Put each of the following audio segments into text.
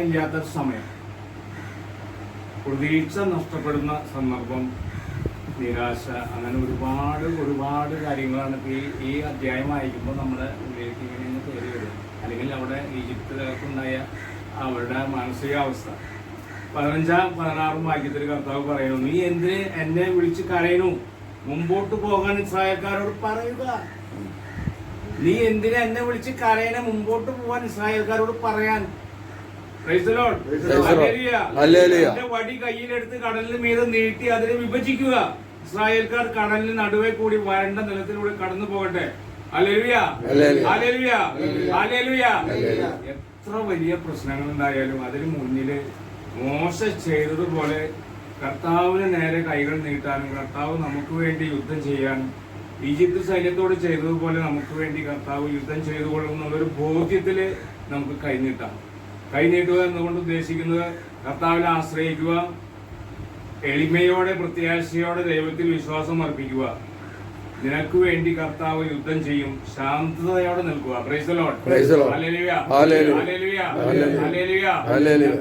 ഇല്ലാത്ത സമയം. പ്രതീക്ഷ നഷ്ടപ്പെടുന്ന സന്ദർഭം നിരാശ അങ്ങനെ ഒരുപാട് ഒരുപാട് കാര്യങ്ങളാണ് ഈ ഈ അധ്യായം വായിക്കുമ്പോൾ നമ്മുടെ ഉള്ളിലേക്ക് ഇങ്ങനെ കയറി വരും അല്ലെങ്കിൽ അവിടെ ഈജിപ്തിലുണ്ടായ അവരുടെ മാനസികാവസ്ഥ. പതിനഞ്ചാം പതിനാറും വാക്യത്തിൽ കർത്താവ് പറയുന്നു നീ എന്തിന് എന്നെ വിളിച്ച് കരയണു മുമ്പോട്ട് പോകാൻ ഇസ്രായേൽക്കാരോട് പറയുക. നീ എന്തിനെ എന്നെ വിളിച്ച് കരയനെ മുമ്പോട്ട് പോകാൻ ഇസ്രായേൽക്കാരോട് പറയാൻ. വടി കയ്യിലെടുത്ത് കടലിന് മീതെ നീട്ടി അതിനെ വിഭജിക്കുക. ഇസ്രായേൽക്കാർ കടലിന് നടുവെ കൂടി വരണ്ട നിലത്തിലൂടെ കടന്നു പോകട്ടെ. എത്ര വലിയ പ്രശ്നങ്ങൾ ഉണ്ടായാലും അതിന് മുന്നിൽ മോശ ചെയ്തതുപോലെ കർത്താവിന് നേരെ കൈകൾ നീട്ടാനും കർത്താവ് നമുക്ക് വേണ്ടി യുദ്ധം ചെയ്യാനും ഈജിപ്ത് സൈന്യത്തോട് ചെയ്തതുപോലെ നമുക്ക് വേണ്ടി കർത്താവ് യുദ്ധം ചെയ്തുകൊള്ളും ഒരു ബോധ്യത്തിൽ നമുക്ക് കൈനീട്ടാം കൈനീട്ടുക എന്നുകൊണ്ട് ഉദ്ദേശിക്കുന്നത് കർത്താവിനെ ആശ്രയിക്കുക എളിമയോടെ പ്രത്യാശയോടെ ദൈവത്തിൽ വിശ്വാസം അർപ്പിക്കുക. നിനക്ക് വേണ്ടി കർത്താവ് യുദ്ധം ചെയ്യും. ശാന്തതയോടെ നിൽക്കുക.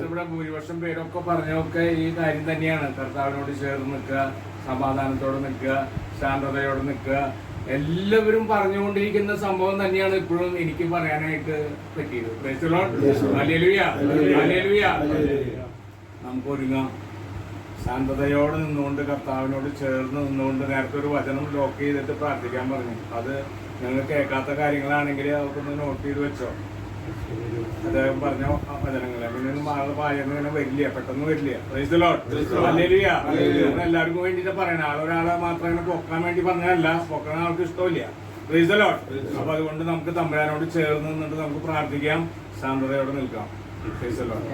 ഇവിടെ ഭൂരിപക്ഷം പേരൊക്കെ പറഞ്ഞൊക്കെ ഈ കാര്യം തന്നെയാണ്. കർത്താവിനോട് ചേർന്ന് നിൽക്കുക സമാധാനത്തോടെ നിൽക്കുക ശാന്തതയോടെ നിൽക്കുക. എല്ലാവരും പറഞ്ഞുകൊണ്ടിരിക്കുന്ന സംഭവം തന്നെയാണ് ഇപ്പോഴും എനിക്ക് പറയാനായിട്ട് പറ്റിയത്. നമുക്ക് ഒരുങ്ങാം. ശാന്തതയോടെ നിന്നുകൊണ്ട് കർത്താവിനോട് ചേർന്ന് നിന്നുകൊണ്ട് നേരത്തെ ഒരു വചനം ലോക്ക് ചെയ്തിട്ട് പ്രാർത്ഥിക്കാൻ പറഞ്ഞു. അത് നിങ്ങൾ കേൾക്കാത്ത കാര്യങ്ങളാണെങ്കിൽ അവർക്കൊന്ന് നോട്ട് ചെയ്ത് വെച്ചോ. അദ്ദേഹം പറഞ്ഞ ആ വചനങ്ങളെ. പിന്നെ ആളുടെ പായൊന്നും ഇങ്ങനെ വരില്ല പെട്ടെന്ന് വരില്ല. എല്ലാവർക്കും വേണ്ടിയിട്ട് പറയണം. ആളൊരാളെ മാത്രം ഇങ്ങനെ പൊക്കാൻ വേണ്ടി പറഞ്ഞതല്ല. പൊക്കണ ആൾക്ക് ഇഷ്ടമില്ല. റീസലോട്ട്. അപ്പൊ അതുകൊണ്ട് നമുക്ക് തമ്പുരാനോട് ചേർന്ന് നിന്നിട്ട് നമുക്ക് പ്രാർത്ഥിക്കാം. ശാന്തതയോടെ നിൽക്കാം. റീസലോട്ട്.